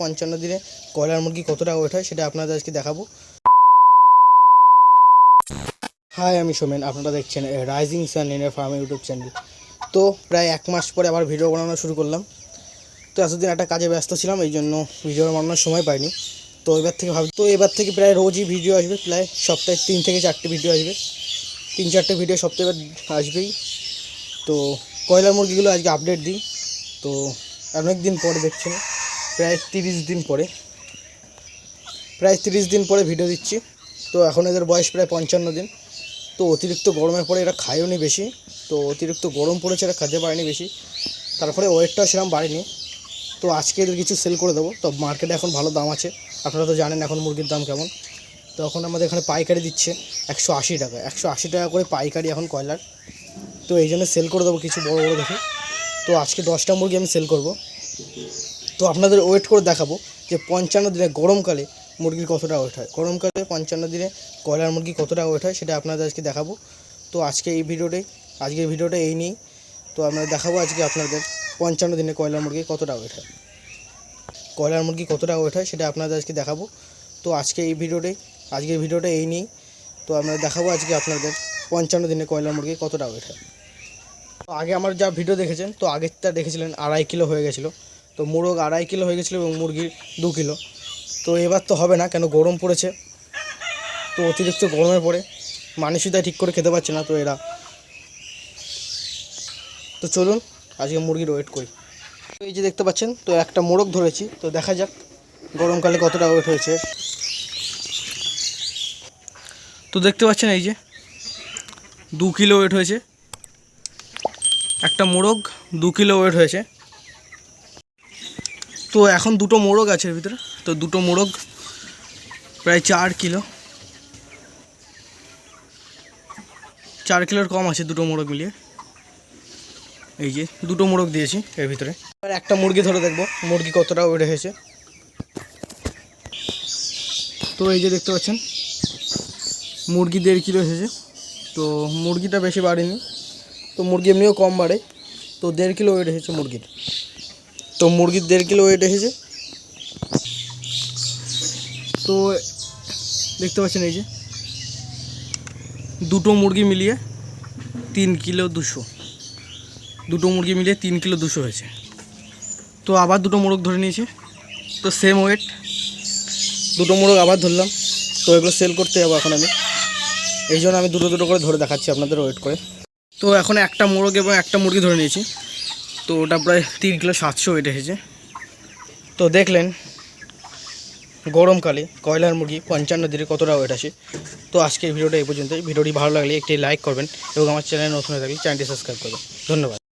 পঞ্চান্ন দিনে কয়লার মুরগি কতটা ওয়েট হয় সেটা আপনাদের আজকে দেখাবো। হাই আমি সোমেন, আপনারা দেখছেন রাইজিং সান ইনের ফার্ম ইউটিউব চ্যানেল তো প্রায় এক মাস পরে আবার ভিডিও বানানো শুরু করলাম। তো এতদিন একটা কাজে ব্যস্ত ছিলাম, এই জন্য ভিডিও বানানোর সময় পাইনি। তো এবার থেকে ভাব তো এবার থেকে প্রায় রোজই ভিডিও আসবে, প্রায় সপ্তাহে তিন থেকে চারটে ভিডিও আসবে। তিন চারটে ভিডিও সপ্তাহে আসবেই। তো কয়লার মুরগিগুলো আজকে আপডেট দিই। তো অনেক দিন পরে দেখছেন। প্রায় তিরিশ দিন পরে। প্রায় তিরিশ দিন পরে ভিডিও দিচ্ছি। তো এখন এদের বয়স প্রায় পঞ্চান্ন দিন। তো অতিরিক্ত গরমের পরে এরা খায়ও নি বেশি। তো অতিরিক্ত গরম পড়েছে, এরা খেতে পারেনি বেশি। তারপরে ওয়েটটাও সেরকম বাড়েনি। তো আজকে এদের কিছু সেল করে দেবো। তো মার্কেটে এখন ভালো দাম আছে। আপনারা তো জানেন এখন মুরগির দাম কেমন। তো এখন আমাদের এখানে পাইকারি দিচ্ছে একশো আশি টাকা। একশো আশি টাকা করে পাইকারি এখন কয়লার। তো এই জন্য সেল করে দেবো কিছু বড় বড় দেখে। তো আজকে দশটা মুরগি আমি সেল করব। তো আপনাদের ওয়েট করে দেখাবো যে পঞ্চান্ন দিনে গরমকালে মুরগির কতটা ওয়েট হয়। গরমকালে পঞ্চান্ন দিনে কয়লার মুরগি কতটা ওয়েট হয় সেটা আপনাদের আজকে দেখাবো। তো আজকে এই ভিডিওটাই, আজকের ভিডিওটা এই নিয়েই। তো আমরা দেখাবো আজকে আপনাদের পঞ্চান্ন দিনে কয়লার মুরগি কতটা ওয়েট হয়। কয়লার মুরগি কতটা ওয়েট হয় সেটা আপনাদের আজকে দেখাবো। তো আজকে এই ভিডিওটাই, আজকের ভিডিওটা এই নিয়েই। তো আমরা দেখাবো আজকে আপনাদের পঞ্চান্ন দিনে কয়লার মুরগি কতটা ওয়েট হয়। তো আগে আমার যা ভিডিও দেখেছেন, তো আগেরটা দেখেছিলেন আড়াই কিলো হয়ে গেছিল। তো মোরগ আড়াই কিলো হয়ে গেছিল এবং মুরগির দু কিলো। তো এবার তো হবে না, কেন গরম পড়েছে। তো অতিরিক্ত গরমের পরে মানুষই তাই ঠিক করে খেতে পারছে না তো এরা। তো চলুন, আজকে মুরগির ওয়েট করি। তো এই যে দেখতে পাচ্ছেন, তো একটা মোরগ ধরেছি, তো দেখা যাক গরমকালে কতটা ওয়েট হয়েছে। তো দেখতে পাচ্ছেন এই যে, দু কিলো ওয়েট হয়েছে। একটা মোরগ দু কিলো ওয়েট হয়েছে। তো এখন দুটো মোরগ আছে এর ভিতরে। তো দুটো মোরগ, প্রায় চার কিলো। চার কিলোর কম আছে দুটো মোরগ মিলিয়ে। এই যে, দুটো মোরগ দিয়েছি এর ভিতরে। এবার একটা মুরগি ধরে দেখব, মুরগি কতটা ওয়েট হয়েছে তো এই যে দেখতে পাচ্ছেন, মুরগি দেড় কিলো এসেছে। তো মুরগিটা বেশি বাড়েনি। তো মুরগি এমনিও কম বাড়ে। তো দেড় কিলো ওয়েট এসেছে মুরগির তো মুরগির দেড় কিলো ওয়েট এসেছে। তো দেখতে পাচ্ছেন এই যে, দুটো মুরগি মিলিয়ে তিন কিলো দুশো। দুটো মুরগি মিলিয়ে তিন কিলো দুশো হয়েছে। তো আবার দুটো মোরগ ধরে নিয়েছি। তো সেম ওয়েট দুটো মোরগ আবার ধরলাম। তো এগুলো সেল করতে যাব এখন আমি। এই জন্য আমি দুটো দুটো করে ধরে দেখাচ্ছি আপনাদের ওয়েট করে। তো এখন একটা মোরগ এবং একটা মুরগি ধরে নিয়েছি। তো ওটা প্রায় তিন কিলো সাতশো ওয়েট এসেছে। তো দেখলেন গরমকালে কয়লার মুরগি পঞ্চান্ন দিনে কতটা ওয়েট আসে। তো আজকের ভিডিওটা এই পর্যন্তই। ভিডিওটি ভালো লাগলে একটি লাইক করবেন এবং আমার চ্যানেল নতুন হয়ে থাকলে চ্যানেলটি সাবস্ক্রাইব করবেন। ধন্যবাদ।